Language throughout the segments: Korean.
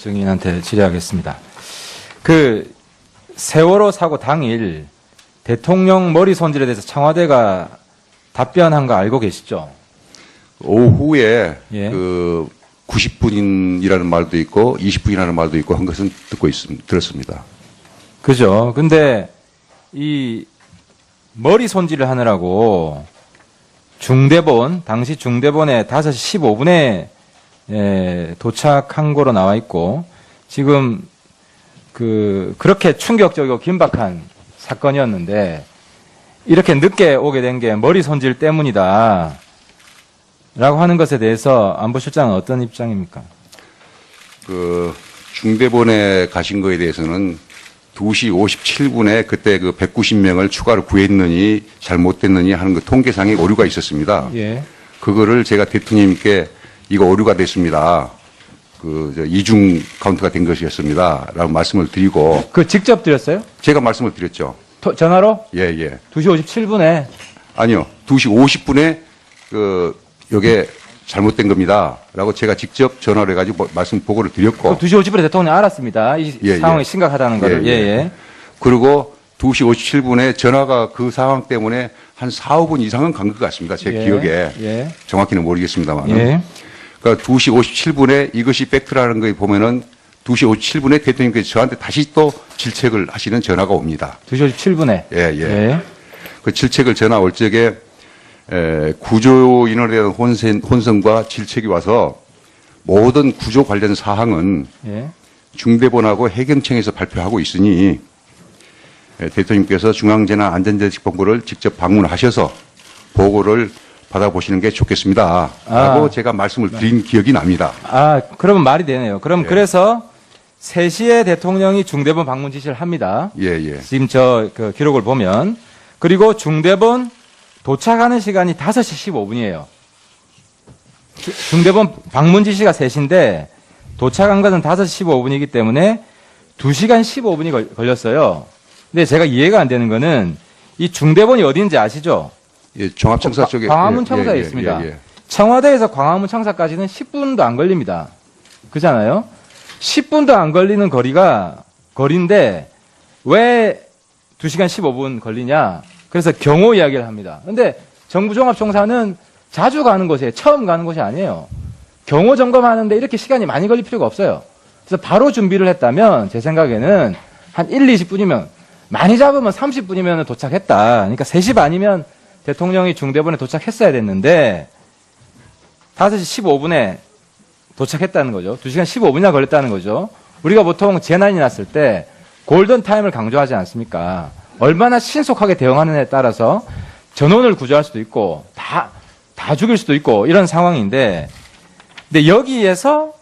증인한테 질의하겠습니다. 그 세월호 사고 당일 대통령 머리 손질에 대해서 청와대가 답변한 거 알고 계시죠? 오후에 예. 그 90분이라는 말도 있고 20분이라는 말도 있고 한 것은 듣고 있습, 들었습니다. 그죠? 근데 이 머리 손질을 하느라고 중대본 당시 중대본에 5시 15분에 에, 도착한 거로 나와 있고 지금 그 그렇게 충격적이고 긴박한 사건이었는데 이렇게 늦게 오게 된 게 머리 손질 때문이다. 라고 하는 것에 대해서 안보실장은 어떤 입장입니까? 그 중대본에 가신 거에 대해서는 2시 57분에 그때 그 190명을 추가로 구했느니 잘못됐느니 하는 그 통계상의 오류가 있었습니다. 예. 그거를 제가 대통령님께 이거 오류가 됐습니다. 그저 이중 카운트가 된 것이었습니다. 라고 말씀을 드리고 그 직접 드렸어요? 제가 말씀을 드렸죠. 토- 전화로? 예, 예. 2시 57분에 아니요. 2시 50분에 그 요게 잘못된 겁니다. 라고 제가 직접 전화를 해 가지고 뭐- 말씀 보고를 드렸고 2시 50분에 대통령이 알았습니다. 이 예, 상황이 예. 심각하다는 거를. 예, 예, 예. 예. 그리고 2시 57분에 전화가 그 상황 때문에 한 4, 5분 이상은 간 것 같습니다. 제 예, 기억에. 예. 정확히는 모르겠습니다만. 예. 그러니까 2시 57분에 이것이 팩트라는 걸 보면은 2시 57분에 대통령께서 저한테 다시 또 질책을 하시는 전화가 옵니다. 2시 57분에. 예, 예. 그 질책을 전화 올 적에 에, 구조 인원에 대한 혼선, 혼선과 질책이 와서 모든 구조 관련 사항은 예. 중대본하고 해경청에서 발표하고 있으니 에, 대통령께서 중앙재난안전대책본부를 직접 방문하셔서 보고를 받아보시는 게 좋겠습니다. 라고 아. 제가 말씀을 드린 기억이 납니다. 아, 그러면 말이 되네요. 그럼 예. 그래서 3시에 대통령이 중대본 방문 지시를 합니다. 예, 예. 지금 저 그 기록을 보면 그리고 중대본 도착하는 시간이 5시 15분이에요. 중대본 방문 지시가 3시인데 도착한 것은 5시 15분이기 때문에 2시간 15분이 걸, 걸렸어요. 근데 제가 이해가 안 되는 거는 이 중대본이 어딘지 아시죠? 예, 종합청사 쪽에. 광화문 예, 청사에 예, 예, 있습니다. 예, 예. 청와대에서 광화문 청사까지는 10분도 안 걸립니다. 그잖아요? 10분도 안 걸리는 거리가 거리인데 왜 2시간 15분 걸리냐? 그래서 경호 이야기를 합니다. 근데 정부 종합청사는 자주 가는 곳이에요. 처음 가는 곳이 아니에요. 경호 점검하는데 이렇게 시간이 많이 걸릴 필요가 없어요. 그래서 바로 준비를 했다면 제 생각에는 한 1, 20분이면 많이 잡으면 30분이면 도착했다. 그러니까 3시 반이면 대통령이 중대본에 도착했어야 됐는데 5시 15분에 도착했다는 거죠. 2시간 15분이나 걸렸다는 거죠. 우리가 보통 재난이 났을 때 골든 타임을 강조하지 않습니까? 얼마나 신속하게 대응하느냐에 따라서 전원을 구조할 수도 있고 다, 다 죽일 수도 있고 이런 상황인데 근데 여기에서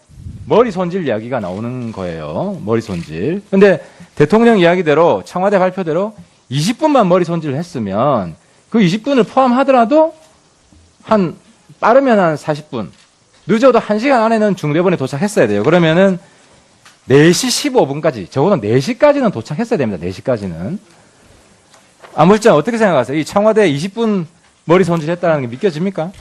머리 손질 이야기가 나오는 거예요. 머리 손질. 근데 대통령 이야기대로 청와대 발표대로 20분만 머리 손질을 했으면 그 20분을 포함하더라도 한 빠르면 한 40분, 늦어도 1시간 안에는 중대본에 도착했어야 돼요. 그러면은 4시 15분까지, 적어도 4시까지는 도착했어야 됩니다. 4시까지는. 안물장 어떻게 생각하세요? 이 청와대 20분 머리 손질했다는 게 믿겨집니까?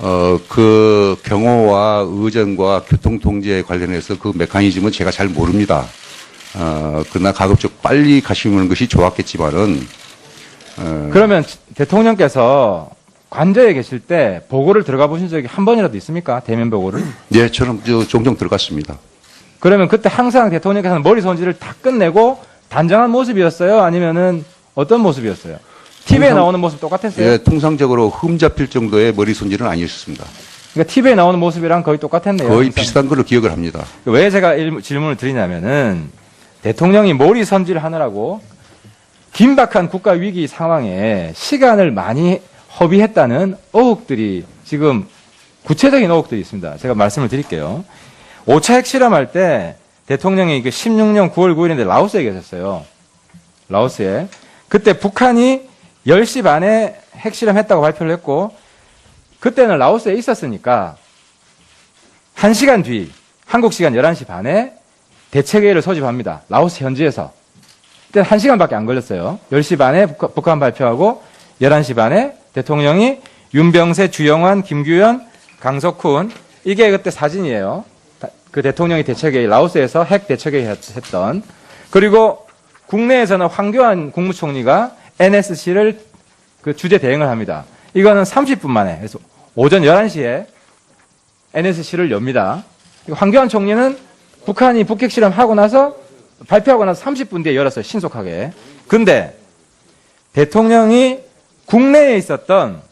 어, 그 경호와 의전과 교통 통제에 관련해서 그 메커니즘은 제가 잘 모릅니다. 어, 그러나 가급적 빨리 가시는 것이 좋았겠지만은, 어, 그러면 대통령께서 관저에 계실 때 보고를 들어가 보신 적이 한 번이라도 있습니까? 대면 보고를? 예, 저는 저 종종 들어갔습니다. 그러면 그때 항상 대통령께서는 머리 손질을 다 끝내고 단정한 모습이었어요? 아니면은 어떤 모습이었어요? TV에 통상- 나오는 모습 똑같았어요? 예, 통상적으로 흠 잡힐 정도의 머리 손질은 아니었습니다. 그러니까 TV에 나오는 모습이랑 거의 똑같았네요. 거의 항상. 비슷한 걸로 기억을 합니다. 왜 제가 일- 질문을 드리냐면은 대통령이 머리 손질을 하느라고 긴박한 국가 위기 상황에 시간을 많이 허비했다는 의혹들이 지금 구체적인 의혹들이 있습니다. 제가 말씀을 드릴게요. 5차 핵실험할 때 대통령이 그 16년 9월 9일인데 라오스에 계셨어요. 라오스에. 그때 북한이 10시 반에 핵실험했다고 발표를 했고 그때는 라오스에 있었으니까 1시간 뒤 한국 시간 11시 반에 대책회의를 소집합니다. 라오스 현지에서. 그때 1시간밖에 안 걸렸어요. 10시 반에 북한, 발표하고 11시 반에 대통령이 윤병세, 주영환, 김규현, 강석훈 이게 그때 사진이에요. 다- 그 대통령이 대책회의 라오스에서 핵 대책회의 했- 했던 그리고 국내에서는 황교안 국무총리가 NSC를 그 주재 대행을 합니다. 이거는 30분 만에 그래서 오전 11시에 NSC를 엽니다. 황교안 총리는 북한이 북핵 실험하고 나서 발표하고 나서 30분 뒤에 열었어요. 신속하게. 근데 대통령이 국내에 있었던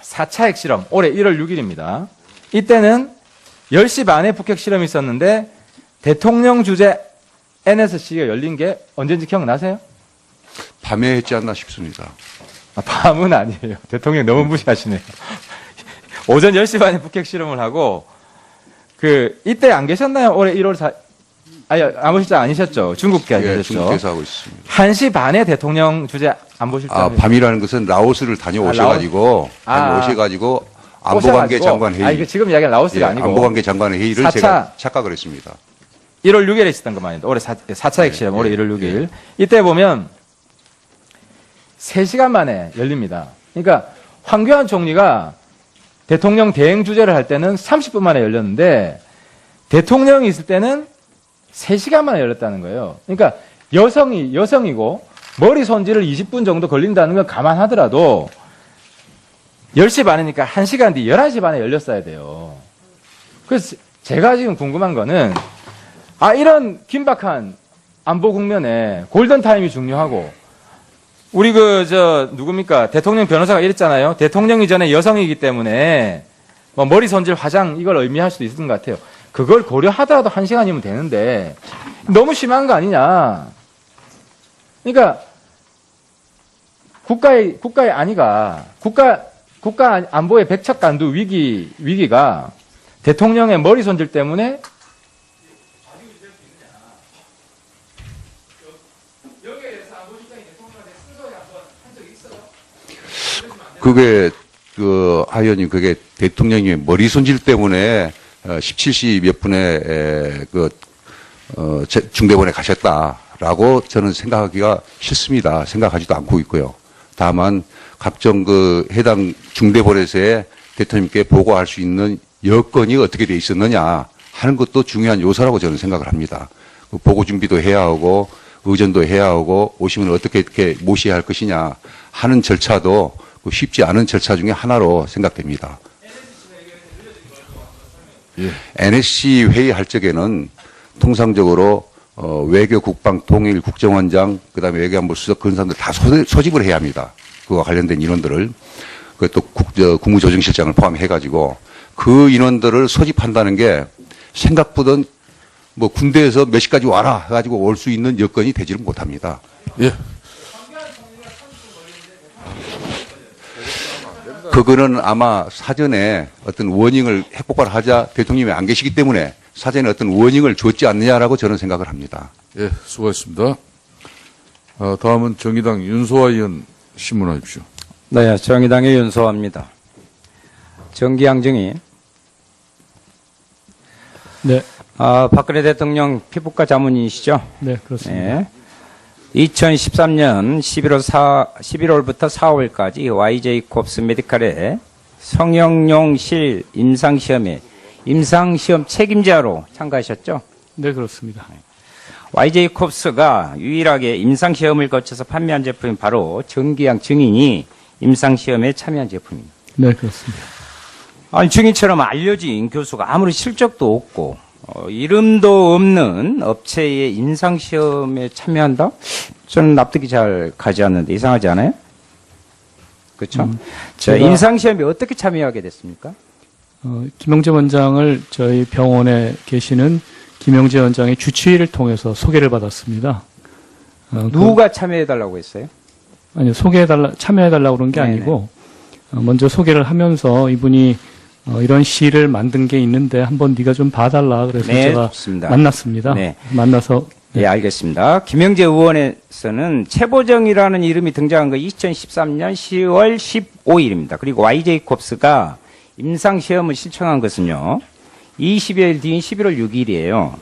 4차 핵실험 올해 1월 6일입니다. 이때는 10시 반에 북핵 실험이 있었는데 대통령 주재 NSC가 열린 게 언제인지 기억나세요? 밤에 했지 않나 싶습니다. 아, 밤은 아니에요. 대통령 너무 무시하시네요. 오전 10시 반에 북핵 실험을 하고 그 이때 안 계셨나요? 올해 1월 4 아니 안보실장 아니셨죠? 중국계 예, 아니셨죠? 중국에서 하고 있습니다. 1시 반에 대통령 주재 안보실장 아, 밤이라는 것은 라오스를 다녀오셔가지고, 아, 라오- 다녀오셔가지고, 안보관계 장관 회의. 아, 이거 지금 이야기는 라오스가 예, 아니고 안보관계 장관 회의를 사차- 제가 착각을 했습니다. 1월 6일에 있었던 것만입니다. 올해 4, 차 핵실험, 올해 1월 6일. 이때 보면 3시간 만에 열립니다. 그러니까 황교안 총리가 대통령 대행 주재를 할 때는 30분 만에 열렸는데 대통령이 있을 때는 3시간 만에 열렸다는 거예요. 그러니까 여성이, 여성이고 머리 손질을 20분 정도 걸린다는 걸 감안하더라도 10시 반이니까 1시간 뒤 11시 반에 열렸어야 돼요. 그래서 제가 지금 궁금한 거는 아, 이런 긴박한 안보 국면에 골든타임이 중요하고, 우리 그, 저, 누굽니까? 대통령 변호사가 이랬잖아요. 대통령 이 전에 여성이기 때문에, 뭐, 머리 손질, 화장, 이걸 의미할 수도 있을 것 같아요. 그걸 고려하더라도 한 시간이면 되는데, 너무 심한 거 아니냐. 그러니까, 국가의, 국가의 안위가, 국가, 국가 안보의 백척간두 위기, 위기가 대통령의 머리 손질 때문에 그게, 그, 하의원님, 그게 대통령이 머리 손질 때문에, 어, 17시 몇 분에, 에, 그, 어, 제- 중대본에 가셨다라고 저는 생각하기가 싫습니다. 생각하지도 않고 있고요. 다만, 각종 그 해당 중대본에서의 대통령께 보고할 수 있는 여건이 어떻게 돼 있었느냐 하는 것도 중요한 요소라고 저는 생각을 합니다. 그 보고 준비도 해야 하고, 의전도 해야 하고, 오시면 어떻게 이렇게 모셔야 할 것이냐 하는 절차도 그 쉽지 않은 절차 중에 하나로 생각됩니다. NSC 회의할 적에는 통상적으로 어, 외교, 국방, 통일, 국정원장, 그다음에 외교안보 수석 그런 사람들 다 소, 소집을 해야 합니다. 그와 관련된 인원들을 그또 국무조정실장을 포함해 가지고 그 인원들을 소집한다는 게 생각보다 뭐 군대에서 몇 시까지 와라 해가지고 올 수 있는 여건이 되지를 못합니다. 예. 그거는 아마 사전에 어떤 워닝을 핵폭발을 하자 대통령이 안 계시기 때문에 사전에 어떤 워닝을 줬지 않느냐라고 저는 생각을 합니다. 예, 수고하셨습니다. 어, 다음은 정의당 윤소아 의원 신문하십시오. 네, 정의당의 윤소아입니다. 정기양정이 네, 아, 박근혜 대통령 피부과 자문이시죠? 네, 그렇습니다. 네. 2013년 11월 4, 11월부터 4월까지 YJ 콥스 메디칼의 성형용 실 임상시험에 임상시험 책임자로 참가하셨죠? 네, 그렇습니다. YJ 콥스가 유일하게 임상시험을 거쳐서 판매한 제품이 바로 정기양 증인이 임상시험에 참여한 제품입니다. 네, 그렇습니다. 아니 증인처럼 알려진 교수가 아무리 실적도 없고 어, 이름도 없는 업체의 임상 시험에 참여한다? 저는 납득이 잘 가지 않는데 이상하지 않아요? 그렇죠? 자, 제가- 임상 시험에 어떻게 참여하게 됐습니까? 어, 김영재 원장을 저희 병원에 계시는 김영재 원장의 주치의를 통해서 소개를 받았습니다. 어, 그- 누가 참여해 달라고 했어요? 아니요, 소개해달라, 참여해달라고 그런 게 네네. 아니고, 어, 먼저 소개를 하면서 이분이 어, 이런 시를 만든 게 있는데 한번 네가 좀 봐달라. 그래서 네, 제가 좋습니다. 만났습니다. 네. 만나서 네, 알겠습니다. 김영재 의원에서는 최보정이라는 이름이 등장한 거 2013년 10월 15일입니다. 그리고 YJ 콥스가 임상시험을 신청한 것은요, 20여일 뒤인 11월 6일이에요.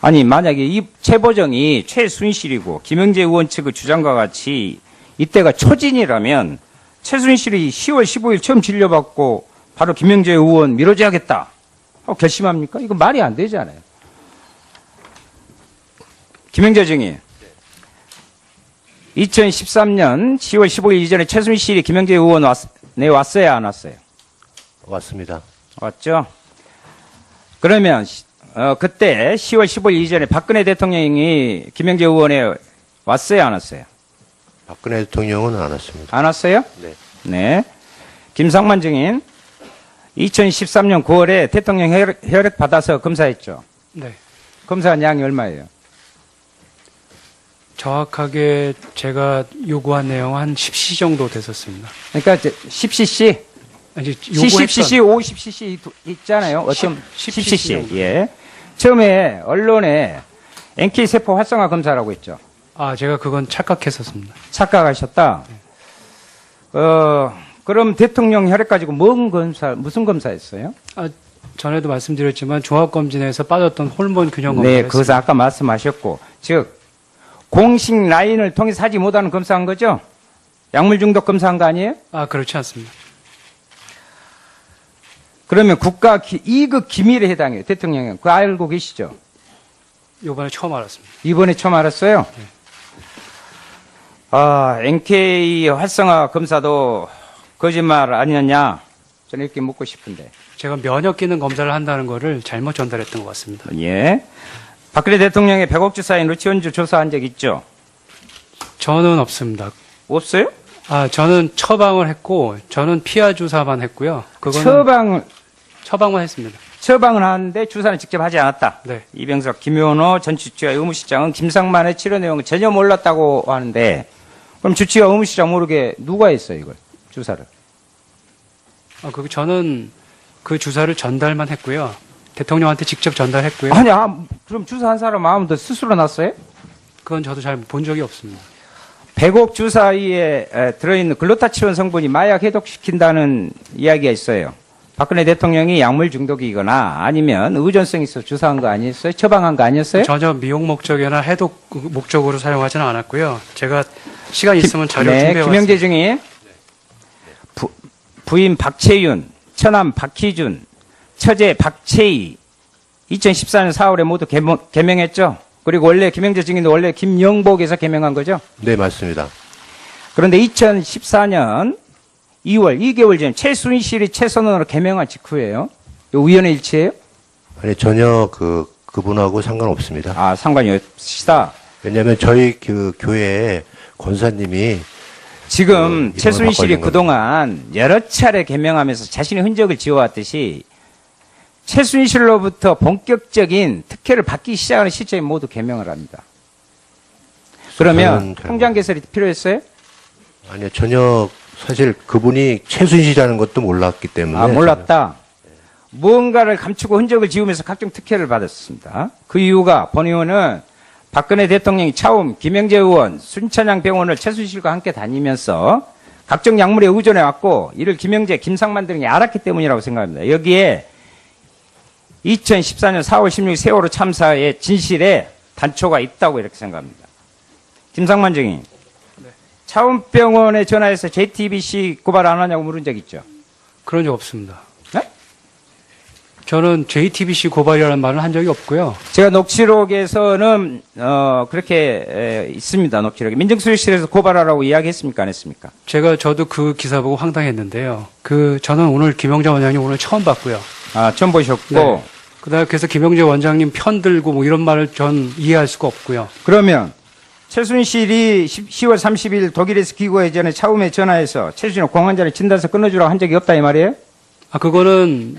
아니, 만약에 이 최보정이 최순실이고, 김영재 의원 측의 주장과 같이 이때가 초진이라면, 최순실이 10월 15일 처음 진료받고, 바로 김영재 의원 밀어줘야겠다. 어, 결심합니까? 이거 말이 안 되잖아요. 김영재 증인. 2013년 10월 15일 이전에 최순실이 김영재 의원 왔, 네, 왔어요, 안 왔어요? 왔습니다. 왔죠? 그러면, 시- 어, 그때 10월 15일 이전에 박근혜 대통령이 김영재 의원에 왔어요, 안 왔어요? 박근혜 대통령은 안 왔습니다. 안 왔어요? 네. 네. 김상만 증인. 2013년 9월에 대통령 혈액, 혈액 받아서 검사했죠. 네. 검사한 양이 얼마예요? 정확하게 제가 요구한 내용 한 10시 정도 됐었습니다. 그러니까 이제 10cc, 아니, 70cc, 50cc 있잖아요. 어떤 10 10cc. 정도. 예. 처음에 언론에 NK 세포 활성화 검사라고 했죠. 아, 제가 그건 착각했었습니다. 착각하셨다. 어, 그럼 대통령 혈액 가지고 뭔 검사, 무슨 검사했어요? 전에도 말씀드렸지만 종합검진에서 빠졌던 호르몬 균형 검사를 네, 그것을. 아까 말씀하셨고, 즉 공식 라인을 통해서 하지 못하는 검사한 거죠? 약물 중독 검사한 거 아니에요? 아, 그렇지 않습니다. 그러면 국가 기, 이급 기밀에 해당해요. 대통령은 그거 알고 계시죠? 요번에 처음 알았습니다. 이번에 처음 알았어요. 아, NK 활성화 검사도 거짓말 아니었냐? 저는 이렇게 묻고 싶은데. 제가 면역 기능 검사를 한다는 거를 잘못 전달했던 것 같습니다. 예. 박근혜 대통령의 100억 주사인 루치원주 조사한 적 있죠? 저는 없습니다. 없어요? 아, 저는 처방을 했고 저는 피하 주사만 했고요. 그거는 처방을 처방만 했습니다. 처방을 하는데 주사는 직접 하지 않았다. 네. 이병석, 김효노 전 주치와 의무실장은 김상만의 치료 내용을 전혀 몰랐다고 하는데 그럼 주치와 의무실장 모르게 누가 했어요 이걸 주사를? 아, 그 저는 그 주사를 전달만 했고요. 대통령한테 직접 전달했고요. 아니, 아, 그럼 주사한 사람 아무도 스스로 났어요? 그건 저도 잘 본 적이 없습니다. 100억 주사위에 에, 들어있는 글루타치온 성분이 마약 해독시킨다는 이야기가 있어요. 박근혜 대통령이 약물 중독이거나 아니면 의존성 있어 주사한 거 아니었어요? 처방한 거 아니었어요? 전혀 미용 목적이나 해독 목적으로 사용하지는 않았고요. 제가 시간 있으면 자료 네, 준비해 김영재 왔습니다. 중에 부, 부인 박채윤, 처남 박희준, 처제 박채희 2014년 4월에 모두 개명, 개명했죠. 그리고 원래 김영재 증인도 원래 김영복에서 개명한 거죠. 네, 맞습니다. 그런데 2014년 2월 2개월 전 최순실이 최선원으로 개명한 직후예요. 이 우연의 일치예요? 아니, 전혀 그, 그분하고 상관없습니다. 아 상관이 없시다. 왜냐면 저희 그 교회에 권사님이 지금 그 이름을 최순실이 바꿔 그동안 여러 차례 개명하면서 자신의 흔적을 지어왔듯이 최순실로부터 본격적인 특혜를 받기 시작하는 시점에 모두 개명을 합니다. 그러면 저는 통장 개설이 필요했어요? 아니요, 전혀 사실 그분이 최순실이라는 것도 몰랐기 때문에. 아, 몰랐다. 무언가를 감추고 흔적을 지우면서 각종 특혜를 받았습니다. 그 이유가 본 의원은 박근혜 대통령이 처음 김영재 의원 순천향 병원을 최순실과 함께 다니면서 각종 약물에 의존해 왔고 이를 김영재, 김상만 등이 알았기 때문이라고 생각합니다. 여기에 2014년 4월 16일 세월호 참사의 진실에 단초가 있다고 이렇게 생각합니다. 김상만 증인. 차원병원에 전화해서 JTBC 고발 안 하냐고 물은 적 있죠? 그런 적 없습니다. 네? 저는 JTBC 고발이라는 말을 한 적이 없고요. 제가 녹취록에서는 어, 그렇게 에, 있습니다. 녹취록에 민정수석실에서 고발하라고 이야기했습니까? 안 했습니까? 제가 저도 그 기사 보고 황당했는데요. 그 저는 오늘 김영재 원장님 오늘 처음 봤고요. 아, 처음 보셨고 네. 그다음에 그래서 김영재 원장님 편 들고 뭐 이런 말을 전 이해할 수가 없고요. 그러면 최순실이 10, 10월 30일 독일에서 귀국하기 전에 차움에 전화해서 최순실 공환자를 진단서 끊어주라고 한 적이 없다 이 말이에요? 아 그거는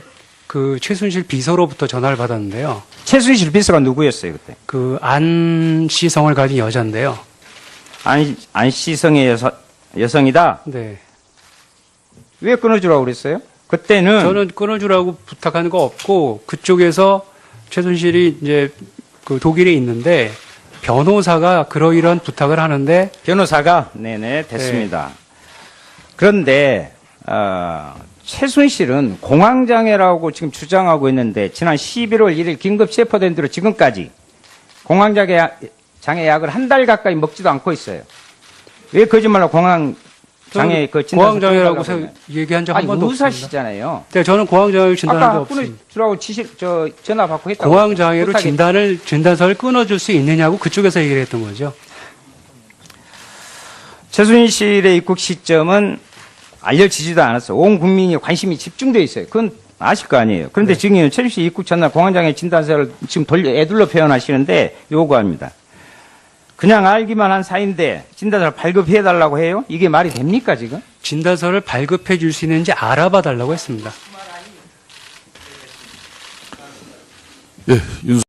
그 최순실 비서로부터 전화를 받았는데요. 최순실 비서가 누구였어요 그때? 그 안시성을 가진 여자인데요. 안, 안시성의 여서, 여성이다. 네. 왜 끊어주라고 그랬어요? 그때는 저는 끊어주라고 부탁하는 거 없고 그쪽에서 최순실이 이제 그 독일에 있는데 변호사가 그러이런 부탁을 하는데 변호사가 네네 됐습니다. 그런데 어, 최순실은 공황장애라고 지금 주장하고 있는데 지난 11월 1일 긴급 체포된 뒤로 지금까지 공황장애 약- 장애 약을 한 달 가까이 먹지도 않고 있어요. 왜 거짓말로 공황 장애 그 끊어달라고 세- 얘기한 적 한 번도 없습니다. 의사시잖아요. 네, 저는 고황장애를 진단한 적 아까 없습니다. 끊어주라고 지시 저 전화 받고 했다고. 고황장애로 부탁했- 진단을 진단서를 끊어줄 수 있느냐고 그쪽에서 얘기를 했던 거죠. 최순실의 입국 시점은 알려지지도 않았어. 온 국민이 관심이 집중돼 있어요. 그건 아실 거 아니에요. 그런데 지금 최순실 입국 전날 공황장애 진단서를 지금 돌려 애둘러 표현하시는데 요구합니다. 그냥 알기만 한 사이인데 진단서를 발급해 달라고 해요? 이게 말이 됩니까 지금? 진단서를 발급해 줄 수 있는지 알아봐 달라고 했습니다. 예, 윤